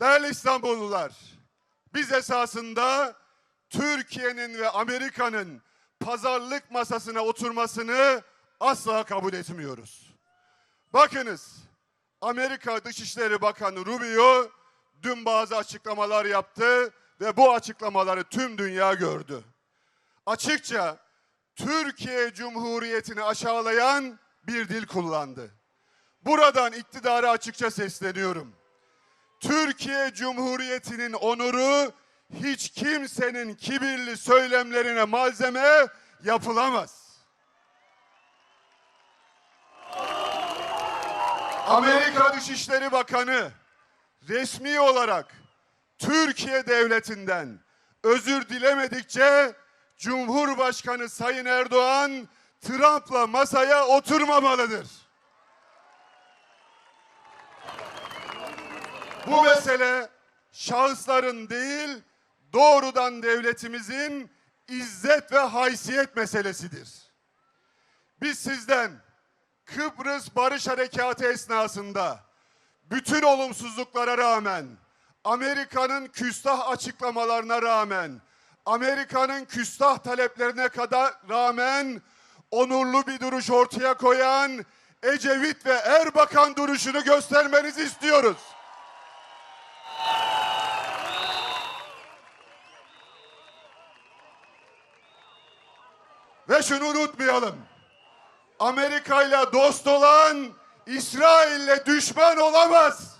Değerli İstanbullular, biz esasında Türkiye'nin ve Amerika'nın pazarlık masasına oturmasını asla kabul etmiyoruz. Bakınız, Amerika Dışişleri Bakanı Rubio dün bazı açıklamalar yaptı ve bu açıklamaları tüm dünya gördü. Açıkça Türkiye Cumhuriyeti'ni aşağılayan bir dil kullandı. Buradan iktidara açıkça sesleniyorum. Türkiye Cumhuriyeti'nin onuru hiç kimsenin kibirli söylemlerine malzeme yapılamaz. Amerika Dışişleri Bakanı resmi olarak Türkiye devletinden özür dilemedikçe Cumhurbaşkanı Sayın Erdoğan Trump'la masaya oturmamalıdır. Bu mesele şahısların değil, doğrudan devletimizin izzet ve haysiyet meselesidir. Biz sizden Kıbrıs Barış Harekatı esnasında bütün olumsuzluklara rağmen, Amerika'nın küstah açıklamalarına rağmen, Amerika'nın küstah taleplerine kadar rağmen onurlu bir duruş ortaya koyan Ecevit ve Erbakan duruşunu göstermenizi istiyoruz. Ve şunu unutmayalım. Amerika ile dost olan İsrail'le düşman olamaz.